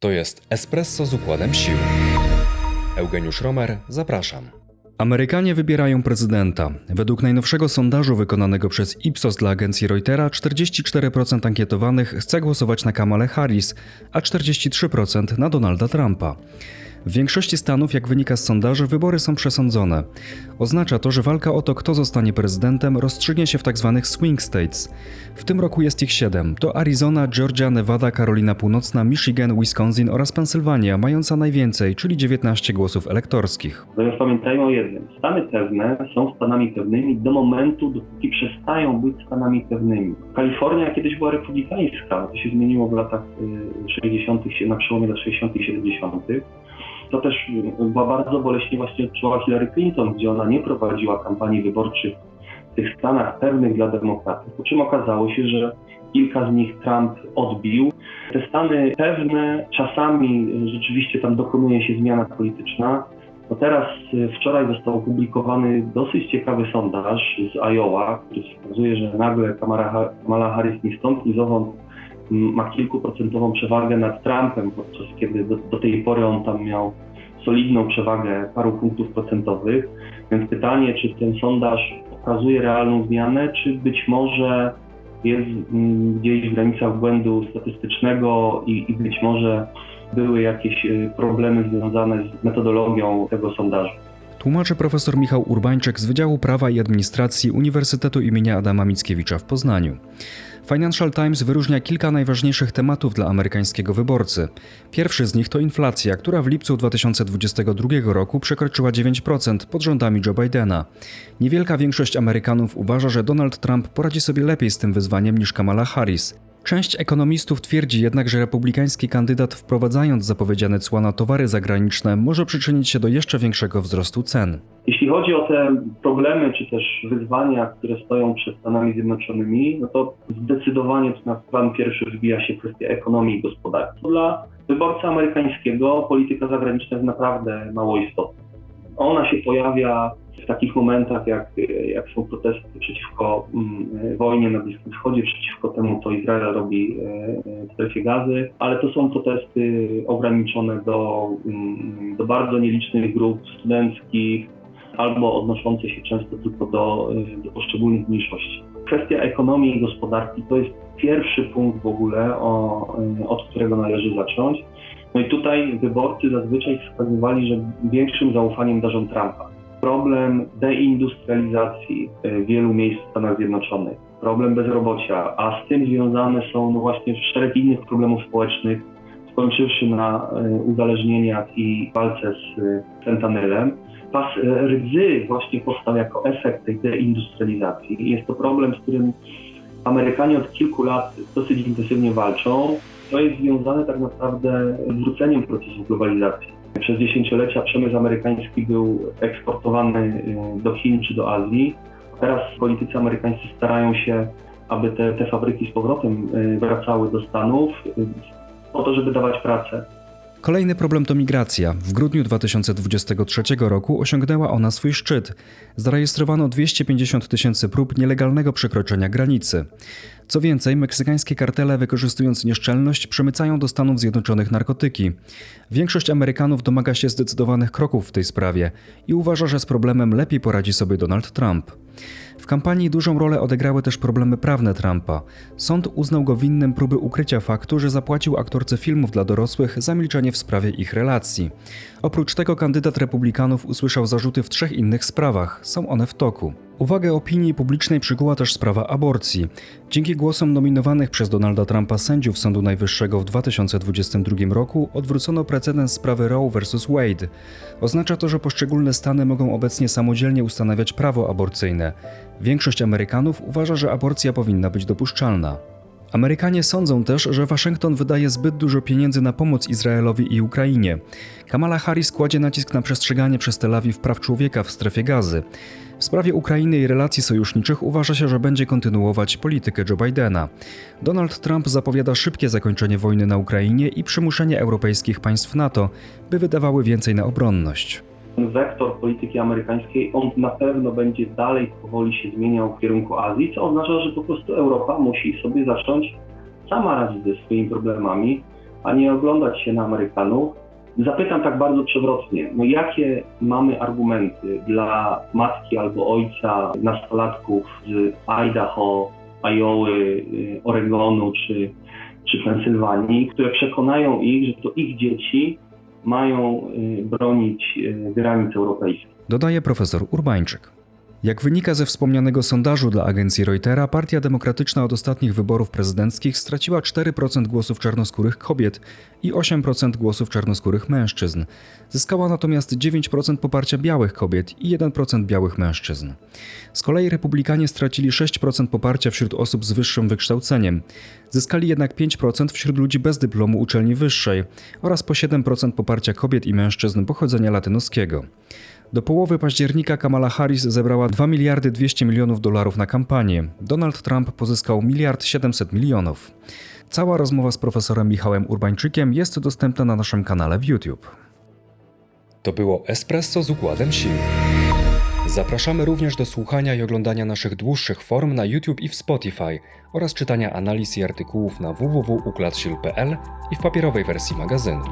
To jest Espresso z układem sił. Eugeniusz Romer, zapraszam. Amerykanie wybierają prezydenta. Według najnowszego sondażu wykonanego przez Ipsos dla agencji Reutera 44% ankietowanych chce głosować na Kamalę Harris, a 43% na Donalda Trumpa. W większości stanów, jak wynika z sondaży, wybory są przesądzone. Oznacza to, że walka o to, kto zostanie prezydentem, rozstrzygnie się w tzw. swing states. W tym roku jest ich siedem. To Arizona, Georgia, Nevada, Karolina Północna, Michigan, Wisconsin oraz Pensylwania, mająca najwięcej, czyli 19 głosów elektorskich. Natomiast pamiętajmy o jednym. Stany pewne są stanami pewnymi do momentu, dopóki przestają być stanami pewnymi. Kalifornia kiedyś była republikańska, to się zmieniło w latach y, 60., na przełomie lat 60. i 70. To też była bardzo boleśnie właśnie odczuła Hillary Clinton, gdzie ona nie prowadziła kampanii wyborczych w tych stanach pewnych dla demokratów, po czym okazało się, że kilka z nich Trump odbił. Te stany pewne, czasami rzeczywiście tam dokonuje się zmiana polityczna. No teraz y, wczoraj został opublikowany dosyć ciekawy sondaż z Iowa, który wskazuje, że nagle Kamala, Harris ni stąd, ni zowąd ma kilkuprocentową przewagę nad Trumpem, podczas kiedy do, do tej pory on tam miał solidną przewagę paru punktów procentowych. Więc pytanie, czy ten sondaż pokazuje realną zmianę, czy być może jest gdzieś w granicach błędu statystycznego i, i być może były jakieś y, problemy związane z metodologią tego sondażu. Tłumaczy profesor Michał Urbańczyk z Wydziału Prawa i Administracji Uniwersytetu im. Adama Mickiewicza w Poznaniu. Financial Times wyróżnia kilka najważniejszych tematów dla amerykańskiego wyborcy. Pierwszy z nich to inflacja, która w lipcu 2022 roku przekroczyła 9% pod rządami Joe Bidena. Niewielka większość Amerykanów uważa, że Donald Trump poradzi sobie lepiej z tym wyzwaniem niż Kamala Harris. Część ekonomistów twierdzi jednak, że republikański kandydat wprowadzając zapowiedziane cła na towary zagraniczne może przyczynić się do jeszcze większego wzrostu cen. Jeśli chodzi o te problemy czy też wyzwania, które stoją przed Stanami Zjednoczonymi, no to zdecydowanie na plan pierwszy wybija się kwestia ekonomii i gospodarki. Dla wyborcy amerykańskiego polityka zagraniczna jest naprawdę mało istotna. Ona się pojawia w takich momentach, jak, jak są protesty przeciwko mm, wojnie na Bliskim Wschodzie, przeciwko temu, co Izrael robi e, w strefie gazy, ale to są protesty ograniczone do, mm, do bardzo nielicznych grup studenckich, albo odnoszące się często tylko do, y, do poszczególnych mniejszości. Kwestia ekonomii i gospodarki to jest pierwszy punkt w ogóle, o, y, od którego należy zacząć. No i tutaj wyborcy zazwyczaj wskazywali, że większym zaufaniem darzą Trumpa. Problem deindustrializacji y, wielu miejsc w Stanach Zjednoczonych, problem bezrobocia, a z tym związane są no właśnie szereg innych problemów społecznych, skończywszy na uzależnieniach i walce z fentanylem pas rdzy właśnie powstał jako efekt tej deindustrializacji. Jest to problem, z którym Amerykanie od kilku lat dosyć intensywnie walczą. To jest związane tak naprawdę z wróceniem procesu globalizacji. Przez dziesięciolecia przemysł amerykański był eksportowany y, do Chin czy do Azji. Teraz politycy amerykańscy starają się, aby te, te fabryki z powrotem y, wracały do Stanów y, po to, żeby dawać pracę Kolejny problem to migracja. W grudniu 2023 roku osiągnęła ona swój szczyt. Zarejestrowano 250 tysięcy prób nielegalnego przekroczenia granicy. Co więcej, meksykańskie kartele, wykorzystując nieszczelność, przemycają do Stanów Zjednoczonych narkotyki. Większość Amerykanów domaga się zdecydowanych kroków w tej sprawie i uważa, że z problemem lepiej poradzi sobie Donald Trump. W kampanii dużą rolę odegrały też problemy prawne Trumpa. Sąd uznał go winnym próby ukrycia faktu, że zapłacił aktorce filmów dla dorosłych za milczenie w sprawie ich relacji. Oprócz tego kandydat republikanów usłyszał zarzuty w trzech innych sprawach. Są one w toku. Uwagę opinii publicznej przykuła też sprawa aborcji. Dzięki głosom nominowanych przez Donalda Trumpa sędziów Sądu Najwyższego w 2022 roku odwrócono precedens sprawy Roe vs. Wade. Oznacza to, że poszczególne stany mogą obecnie samodzielnie ustanawiać prawo aborcyjne. Większość Amerykanów uważa, że aborcja powinna być dopuszczalna. Amerykanie sądzą też, że Waszyngton wydaje zbyt dużo pieniędzy na pomoc Izraelowi i Ukrainie. Kamala Harris kładzie nacisk na przestrzeganie przez Tel Awiw praw człowieka w strefie gazy. W sprawie Ukrainy i relacji sojuszniczych uważa się, że będzie kontynuować politykę Joe Bidena. Donald Trump zapowiada szybkie zakończenie wojny na Ukrainie i przymuszenie europejskich państw NATO, by wydawały więcej na obronność wektor polityki amerykańskiej, on na pewno będzie dalej powoli się zmieniał w kierunku Azji, co oznacza, że po prostu Europa musi sobie zacząć sama radzić ze swoimi problemami, a nie oglądać się na Amerykanów. Zapytam tak bardzo przewrotnie, no jakie mamy argumenty dla matki albo ojca nastolatków z Idaho, Iowy, Oregonu czy, czy Pensylwanii, które przekonają ich, że to ich dzieci mają y, bronić y, granic europejskich. Dodaje profesor Urbańczyk. Jak wynika ze wspomnianego sondażu dla agencji Reutera, Partia Demokratyczna od ostatnich wyborów prezydenckich straciła 4% głosów czarnoskórych kobiet i 8% głosów czarnoskórych mężczyzn. Zyskała natomiast 9% poparcia białych kobiet i 1% białych mężczyzn. Z kolei republikanie stracili 6% poparcia wśród osób z wyższym wykształceniem. Zyskali jednak 5% wśród ludzi bez dyplomu uczelni wyższej oraz po 7% poparcia kobiet i mężczyzn pochodzenia latynoskiego. Do połowy października Kamala Harris zebrała 2 miliardy 200 milionów dolarów na kampanię. Donald Trump pozyskał miliard 700 milionów. Cała rozmowa z profesorem Michałem Urbańczykiem jest dostępna na naszym kanale w YouTube. To było Espresso z układem sił. Zapraszamy również do słuchania i oglądania naszych dłuższych form na YouTube i w Spotify oraz czytania analiz i artykułów na www.układsil.pl i w papierowej wersji magazynu.